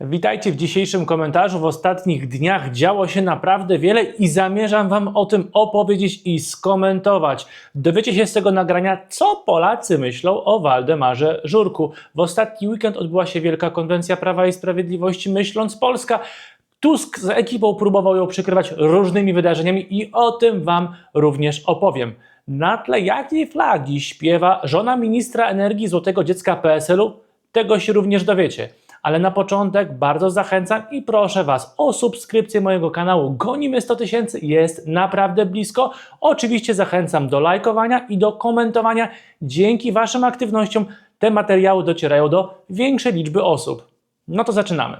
Witajcie w dzisiejszym komentarzu. W ostatnich dniach działo się naprawdę wiele i zamierzam Wam o tym opowiedzieć i skomentować. Dowiecie się z tego nagrania, co Polacy myślą o Waldemarze Żurku. W ostatni weekend odbyła się Wielka Konwencja Prawa i Sprawiedliwości Myśląc Polska. Tusk z ekipą próbował ją przykrywać różnymi wydarzeniami i o tym Wam również opowiem. Na tle jakiej flagi śpiewa żona ministra energii Złotego Dziecka PSL-u, tego się również dowiecie. Ale na początek bardzo zachęcam i proszę Was o subskrypcję mojego kanału. Gonimy 100 tysięcy, jest naprawdę blisko. Oczywiście zachęcam do lajkowania i do komentowania. Dzięki Waszym aktywnościom te materiały docierają do większej liczby osób. No to zaczynamy.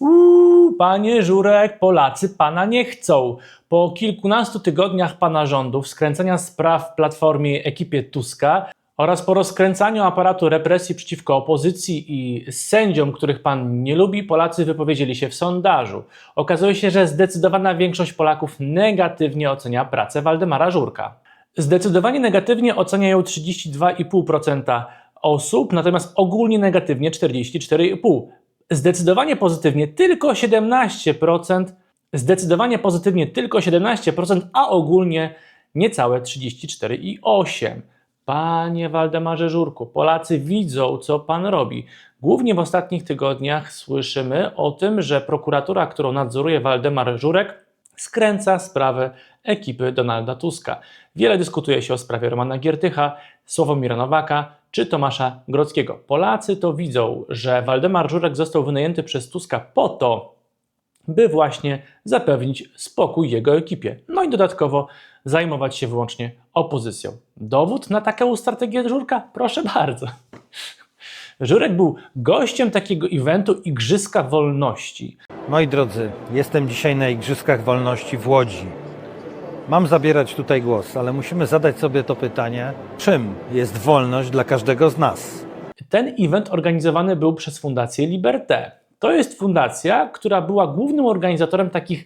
Uuu, panie Żurek, Polacy pana nie chcą. Po kilkunastu tygodniach pana rządów, skręcania spraw w platformie ekipie Tuska oraz po rozkręcaniu aparatu represji przeciwko opozycji i sędziom, których pan nie lubi, Polacy wypowiedzieli się w sondażu. Okazuje się, że zdecydowana większość Polaków negatywnie ocenia pracę Waldemara Żurka. Zdecydowanie negatywnie ocenia ją 32,5% osób, natomiast ogólnie negatywnie 44,5%. Zdecydowanie pozytywnie tylko 17%, zdecydowanie pozytywnie tylko 17%, a ogólnie niecałe 34,8%. Panie Waldemarze Żurku, Polacy widzą, co pan robi. Głównie w ostatnich tygodniach słyszymy o tym, że prokuratura, którą nadzoruje Waldemar Żurek, skręca sprawę ekipy Donalda Tuska. Wiele dyskutuje się o sprawie Romana Giertycha, Sławomira Nowaka czy Tomasza Grodzkiego. Polacy to widzą, że Waldemar Żurek został wynajęty przez Tuska po to, by właśnie zapewnić spokój jego ekipie. No i dodatkowo zajmować się wyłącznie opozycją. Dowód na taką strategię Żurka? Proszę bardzo. Żurek był gościem takiego eventu Igrzyska Wolności. Moi drodzy, jestem dzisiaj na Igrzyskach Wolności w Łodzi. Mam zabierać tutaj głos, ale musimy zadać sobie to pytanie, czym jest wolność dla każdego z nas? Ten event organizowany był przez Fundację Liberté. To jest fundacja, która była głównym organizatorem takich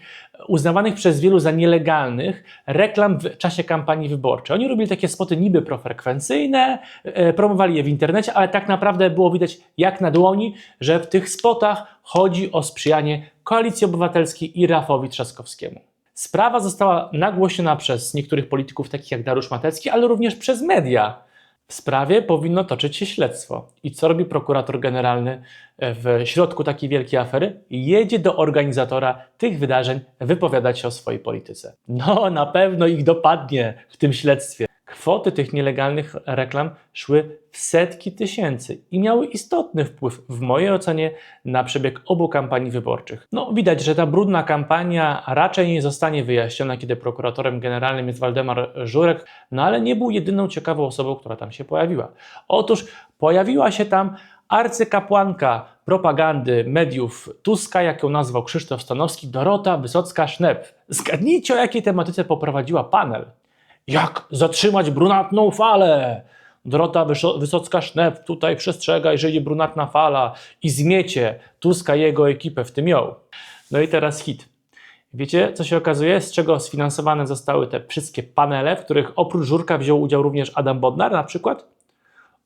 uznawanych przez wielu za nielegalnych reklam w czasie kampanii wyborczej. Oni robili takie spoty niby profrekwencyjne, e, promowali je w internecie, ale tak naprawdę było widać jak na dłoni, że w tych spotach chodzi o sprzyjanie Koalicji Obywatelskiej i Rafowi Trzaskowskiemu. Sprawa została nagłośniona przez niektórych polityków, takich jak Dariusz Matecki, ale również przez media. W sprawie powinno toczyć się śledztwo. I co robi prokurator generalny w środku takiej wielkiej afery? Jedzie do organizatora tych wydarzeń wypowiadać się o swojej polityce. No, na pewno ich dopadnie w tym śledztwie. Kwoty tych nielegalnych reklam szły w setki tysięcy i miały istotny wpływ, w mojej ocenie, na przebieg obu kampanii wyborczych. No, widać, że ta brudna kampania raczej nie zostanie wyjaśniona, kiedy prokuratorem generalnym jest Waldemar Żurek, no ale nie był jedyną ciekawą osobą, która tam się pojawiła. Otóż pojawiła się tam arcykapłanka propagandy mediów Tuska, jak ją nazwał Krzysztof Stanowski, Dorota Wysocka-Sznep. Zgadnijcie, o jakiej tematyce poprowadziła panel. Jak zatrzymać brunatną falę? Dorota Wysocka-Sznep tutaj przestrzega, jeżeli brunatna fala i zmiecie Tuska i jego ekipę, w tym ją. No i teraz hit. Wiecie, co się okazuje? Z czego sfinansowane zostały te wszystkie panele, w których oprócz Żurka wziął udział również Adam Bodnar na przykład?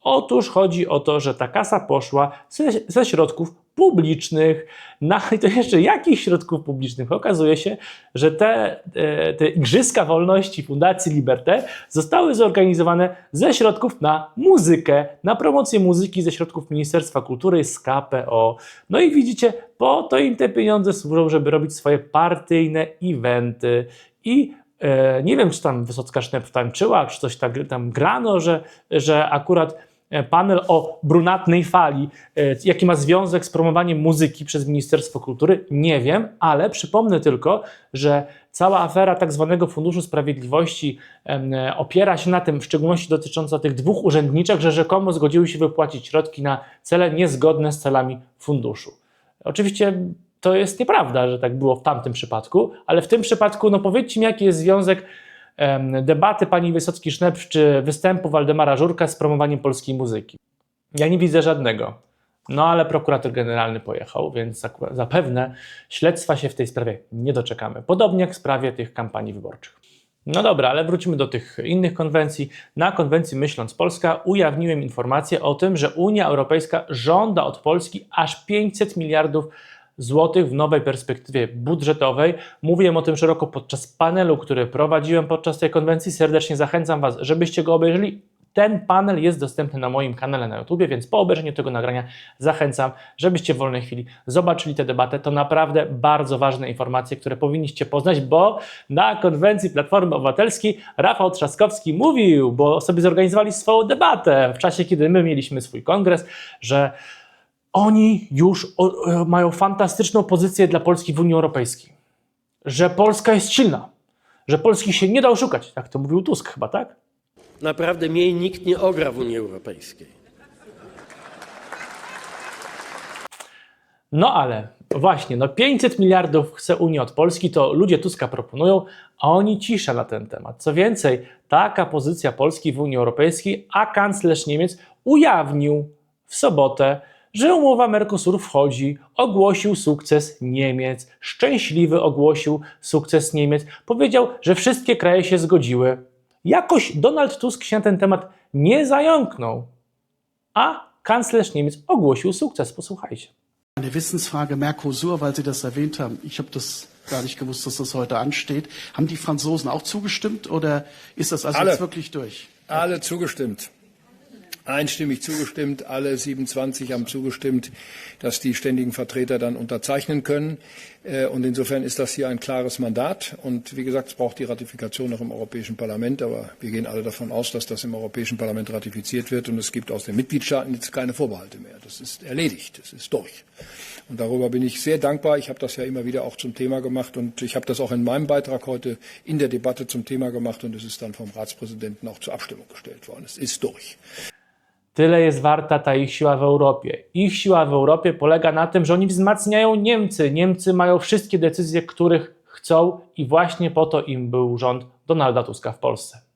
Otóż chodzi o to, że ta kasa poszła ze, ze środków publicznych. No i to jeszcze jakich środków publicznych? Okazuje się, że te, te, te Igrzyska Wolności Fundacji Liberté zostały zorganizowane ze środków na muzykę, na promocję muzyki ze środków Ministerstwa Kultury z KPO. No i widzicie, po to im te pieniądze służą, żeby robić swoje partyjne eventy i e, nie wiem, czy tam Wysocka Sznep tańczyła, czy coś tak tam grano, że, że akurat panel o brunatnej fali. E, jaki ma związek z promowaniem muzyki przez Ministerstwo Kultury? Nie wiem, ale przypomnę tylko, że cała afera tak zwanego Funduszu Sprawiedliwości opiera się na tym, w szczególności dotycząca tych dwóch urzędniczek, że rzekomo zgodziły się wypłacić środki na cele niezgodne z celami funduszu. Oczywiście to jest nieprawda, że tak było w tamtym przypadku, ale w tym przypadku, no powiedzcie mi, jaki jest związek debaty pani Wysocki-Sznep czy występu Waldemara Żurka z promowaniem polskiej muzyki. Ja nie widzę żadnego. No ale prokurator generalny pojechał, więc zapewne śledztwa się w tej sprawie nie doczekamy. Podobnie jak w sprawie tych kampanii wyborczych. No dobra, ale wróćmy do tych innych konwencji. Na konwencji Myśląc Polska ujawniłem informację o tym, że Unia Europejska żąda od Polski aż 500 miliardów złotych w nowej perspektywie budżetowej. Mówiłem o tym szeroko podczas panelu, który prowadziłem podczas tej konwencji. Serdecznie zachęcam Was, żebyście go obejrzeli. Ten panel jest dostępny na moim kanale na YouTube, więc po obejrzeniu tego nagrania zachęcam, żebyście w wolnej chwili zobaczyli tę debatę. To naprawdę bardzo ważne informacje, które powinniście poznać, bo na konwencji Platformy Obywatelskiej Rafał Trzaskowski mówił, bo sobie zorganizowali swoją debatę w czasie, kiedy my mieliśmy swój kongres, że oni już e, mają fantastyczną pozycję dla Polski w Unii Europejskiej. Że Polska jest silna, że Polski się nie da oszukać. Tak to mówił Tusk chyba, tak? Naprawdę mnie nikt nie ogra w Unii Europejskiej. No ale właśnie, no 500 miliardów chce Unia od Polski, to ludzie Tuska proponują, a oni cisza na ten temat. Co więcej, taka pozycja Polski w Unii Europejskiej, a kanclerz Niemiec ujawnił w sobotę, że umowa Mercosur wchodzi, ogłosił sukces Niemiec, szczęśliwy ogłosił sukces Niemiec, powiedział, że wszystkie kraje się zgodziły. Jakoś Donald Tusk się na ten temat nie zająknął, a kanclerz Niemiec ogłosił sukces. Posłuchajcie. Eine Wissensfrage Mercosur, weil Sie das erwähnt haben. Ich habe das gar nicht gewusst, dass das heute ansteht. Haben die Franzosen auch zugestimmt oder ist das also Alle. jetzt wirklich durch? Alle zugestimmt. Einstimmig zugestimmt. Alle 27 haben zugestimmt, dass die ständigen Vertreter dann unterzeichnen können. Äh, Und insofern ist das hier ein klares Mandat. Und wie gesagt, es braucht die Ratifikation noch im Europäischen Parlament. Aber wir gehen alle davon aus, dass das im Europäischen Parlament ratifiziert wird. Und es gibt aus den Mitgliedstaaten jetzt keine Vorbehalte mehr. Das ist erledigt. Das ist durch. Und darüber bin ich sehr dankbar. Ich habe das ja immer wieder auch zum Thema gemacht und ich habe das auch in meinem Beitrag heute in der Debatte zum Thema gemacht und es ist dann vom Ratspräsidenten auch zur Abstimmung gestellt worden. Es ist durch. Tyle jest warta ta ich siła w Europie. Ich siła w Europie polega na tym, że oni wzmacniają Niemcy. Niemcy mają wszystkie decyzje, których chcą, i właśnie po to im był rząd Donalda Tuska w Polsce.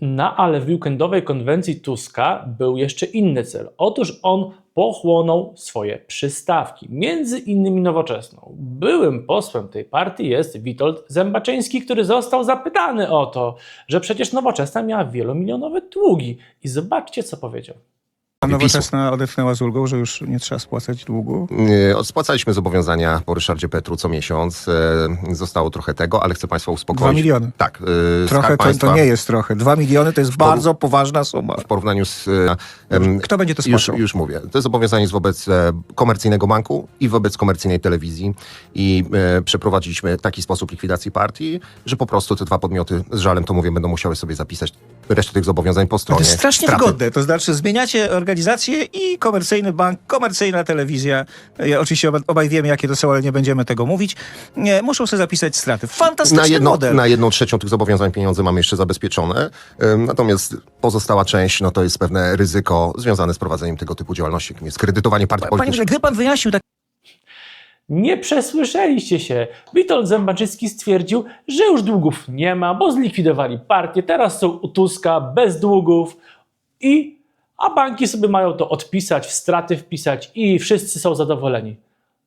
No ale w weekendowej konwencji Tuska był jeszcze inny cel. Otóż on pochłonął swoje przystawki, między innymi nowoczesną. Byłym posłem tej partii jest Witold Zębaczyński, który został zapytany o to, że przecież nowoczesna miała wielomilionowe długi. I zobaczcie, co powiedział. A Nowoczesna odetchnęła z ulgą, że już nie trzeba spłacać długu. E, Spłacaliśmy zobowiązania po Ryszardzie Petru co miesiąc. E, Zostało trochę tego, ale chcę Państwa uspokoić. Dwa miliony. Tak. e, Trochę to, państwa to nie jest trochę. Dwa miliony to jest bardzo poważna suma. W porównaniu z... e, Kto będzie to już, spłacał? już mówię. To zobowiązanie jest wobec komercyjnego banku i wobec komercyjnej telewizji. I przeprowadziliśmy taki sposób likwidacji partii, że po prostu te dwa podmioty, z żalem to mówię, będą musiały sobie zapisać resztę tych zobowiązań po To stronie. jest strasznie straty. wygodne. To znaczy zmieniacie organizację i komercyjny bank, komercyjna telewizja. Ja, oczywiście oba- obaj wiemy, jakie to są, ale nie będziemy tego mówić. Nie, muszą sobie zapisać straty. Fantastyczny Na, jedno, model. na jedną trzecią tych zobowiązań pieniądze mamy jeszcze zabezpieczone, natomiast pozostała część no to jest pewne ryzyko związane z prowadzeniem tego typu działalności, jakim jest kredytowanie partii Panie, politycznych. gdyby pan wyjaśnił tak Nie przesłyszeliście się. Witold Zębaczyński stwierdził, że już długów nie ma, bo zlikwidowali partię, teraz są u Tuska bez długów i a banki sobie mają to odpisać, w straty wpisać i wszyscy są zadowoleni.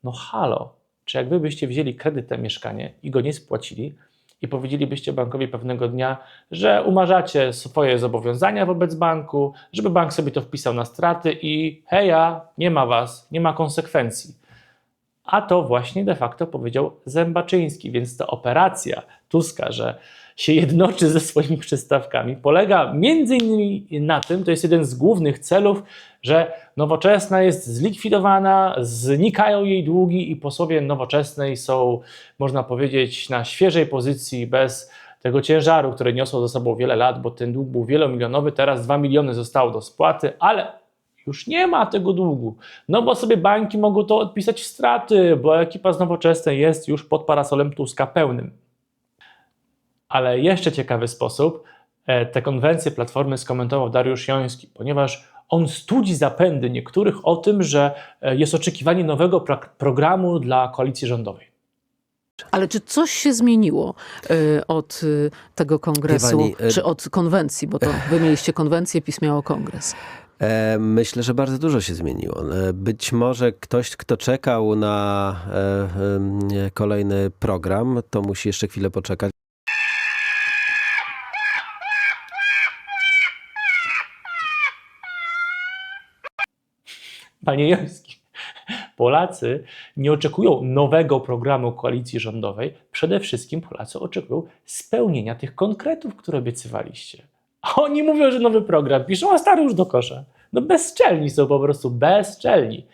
No halo, czy jak wy byście wzięli kredyt na mieszkanie i go nie spłacili i powiedzielibyście bankowi pewnego dnia, że umarzacie swoje zobowiązania wobec banku, żeby bank sobie to wpisał na straty i heja, nie ma was, nie ma konsekwencji. A to właśnie de facto powiedział Zębaczyński, więc ta operacja Tuska, że się jednoczy ze swoimi przystawkami, polega między innymi na tym, to jest jeden z głównych celów, że nowoczesna jest zlikwidowana, znikają jej długi i posłowie nowoczesnej są, można powiedzieć, na świeżej pozycji, bez tego ciężaru, który niosą ze sobą wiele lat, bo ten dług był wielomilionowy, teraz 2 miliony zostało do spłaty, ale już nie ma tego długu. No bo sobie banki mogą to odpisać w straty, bo ekipa z nowoczesnej jest już pod parasolem Tuska pełnym. Ale jeszcze ciekawy sposób e, te konwencje Platformy skomentował Dariusz Joński, ponieważ on studzi zapędy niektórych o tym, że e, jest oczekiwanie nowego programu dla koalicji rządowej. Ale czy coś się zmieniło y, od y, tego kongresu, pani, y- czy od konwencji, bo to wy mieliście konwencję, PiS miało kongres? Myślę, że bardzo dużo się zmieniło. Być może ktoś, kto czekał na kolejny program, to musi jeszcze chwilę poczekać. Panie Joński, Polacy nie oczekują nowego programu koalicji rządowej. Przede wszystkim Polacy oczekują spełnienia tych konkretów, które obiecywaliście. A oni mówią, że nowy program piszą, a stary już do kosza. No bezczelni są po prostu, bezczelni.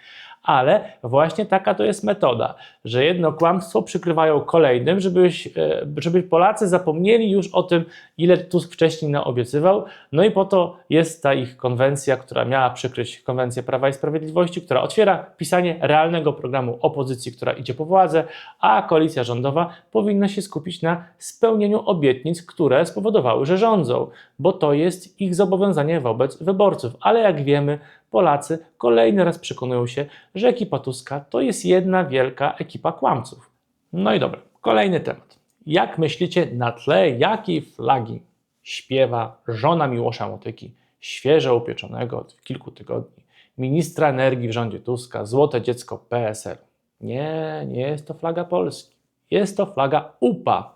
Ale właśnie taka to jest metoda, że jedno kłamstwo przykrywają kolejnym, żebyś, e, żeby Polacy zapomnieli już o tym, ile Tusk wcześniej naobiecywał. No i po to jest ta ich konwencja, która miała przykryć konwencję Prawa i Sprawiedliwości, która otwiera pisanie realnego programu opozycji, która idzie po władzę, a koalicja rządowa powinna się skupić na spełnieniu obietnic, które spowodowały, że rządzą, bo to jest ich zobowiązanie wobec wyborców. Ale jak wiemy, Polacy kolejny raz przekonują się, że ekipa Tuska to jest jedna wielka ekipa kłamców. No i dobra, kolejny temat. Jak myślicie, na tle jakiej flagi śpiewa żona Miłosza Motyki, świeżo upieczonego od kilku tygodni, ministra energii w rządzie Tuska, złote dziecko PSL? Nie, nie jest to flaga Polski. Jest to flaga UPA.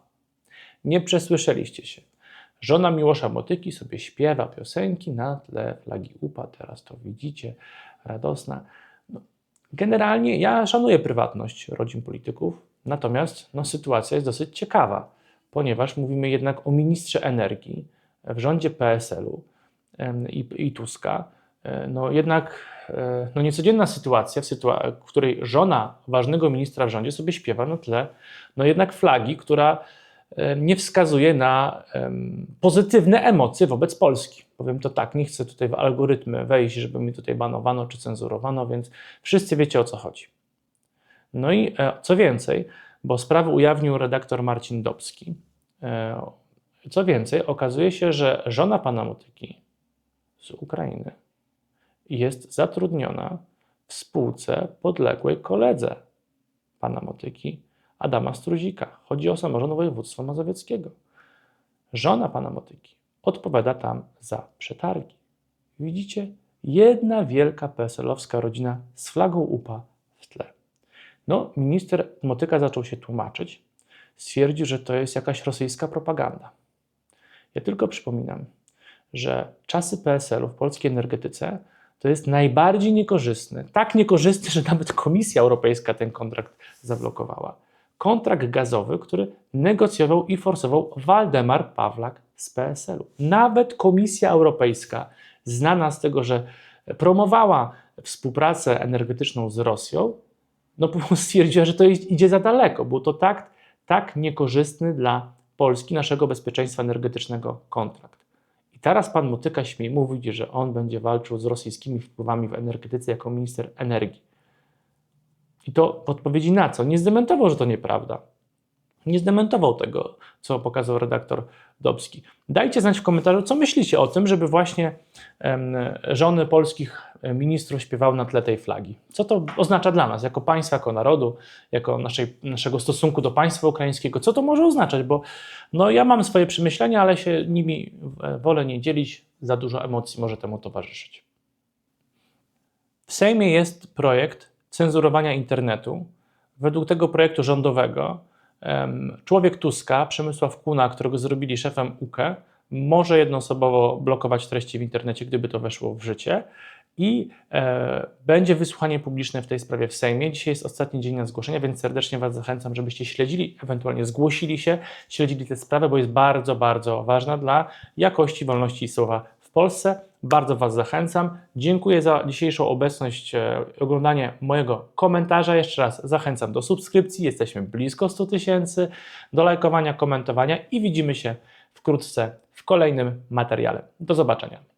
Nie przesłyszeliście się. Żona Miłosza Motyki sobie śpiewa piosenki na tle flagi UPA, teraz to widzicie, radosna. No, generalnie ja szanuję prywatność rodzin polityków, natomiast no, sytuacja jest dosyć ciekawa, ponieważ mówimy jednak o ministrze energii w rządzie PSL-u i, i Tuska. E, No jednak e, no, niecodzienna sytuacja, w, w której żona ważnego ministra w rządzie sobie śpiewa na tle no jednak flagi, która nie wskazuje na pozytywne emocje wobec Polski. Powiem to tak, nie chcę tutaj w algorytmy wejść, żeby mi tutaj banowano czy cenzurowano, więc wszyscy wiecie o co chodzi. No i e, co więcej, bo sprawę ujawnił redaktor Marcin Dobski. E, co więcej, okazuje się, że żona pana Motyki z Ukrainy jest zatrudniona w spółce podległej koledze pana Motyki, Adama Struzika. Chodzi o samorząd województwa mazowieckiego. Żona pana Motyki odpowiada tam za przetargi. Widzicie? Jedna wielka PSL-owska rodzina z flagą UPA w tle. No, minister Motyka zaczął się tłumaczyć. Stwierdził, że to jest jakaś rosyjska propaganda. Ja tylko przypominam, że czasy PSL-u w polskiej energetyce to jest najbardziej niekorzystny. Tak niekorzystny, że nawet Komisja Europejska ten kontrakt zablokowała. Kontrakt gazowy, który negocjował i forsował Waldemar Pawlak z PSL-u. Nawet Komisja Europejska, znana z tego, że promowała współpracę energetyczną z Rosją, no stwierdziła, że to idzie za daleko. Był to tak, tak niekorzystny dla Polski, naszego bezpieczeństwa energetycznego kontrakt. I teraz pan Motyka śmie mówić, że on będzie walczył z rosyjskimi wpływami w energetyce jako minister energii. I to w odpowiedzi na co? Nie zdementował, że to nieprawda. Nie zdementował tego, co pokazał redaktor Dobski. Dajcie znać w komentarzu, co myślicie o tym, żeby właśnie em, żony polskich ministrów śpiewały na tle tej flagi. Co to oznacza dla nas, jako państwa, jako narodu, jako naszej, naszego stosunku do państwa ukraińskiego? Co to może oznaczać? Bo no, ja mam swoje przemyślenia, ale się nimi e, wolę nie dzielić. Za dużo emocji może temu towarzyszyć. W Sejmie jest projekt cenzurowania internetu. Według tego projektu rządowego człowiek Tuska, Przemysław Kuna, którego zrobili szefem UKE, może jednoosobowo blokować treści w internecie, gdyby to weszło w życie. I e, będzie wysłuchanie publiczne w tej sprawie w Sejmie. Dzisiaj jest ostatni dzień na zgłoszenia, więc serdecznie Was zachęcam, żebyście śledzili, ewentualnie zgłosili się, śledzili tę sprawę, bo jest bardzo, bardzo ważna dla jakości wolności słowa w Polsce. Bardzo Was zachęcam. Dziękuję za dzisiejszą obecność, e, oglądanie mojego komentarza. Jeszcze raz zachęcam do subskrypcji. Jesteśmy blisko 100 tysięcy, do lajkowania, komentowania i widzimy się wkrótce w kolejnym materiale. Do zobaczenia.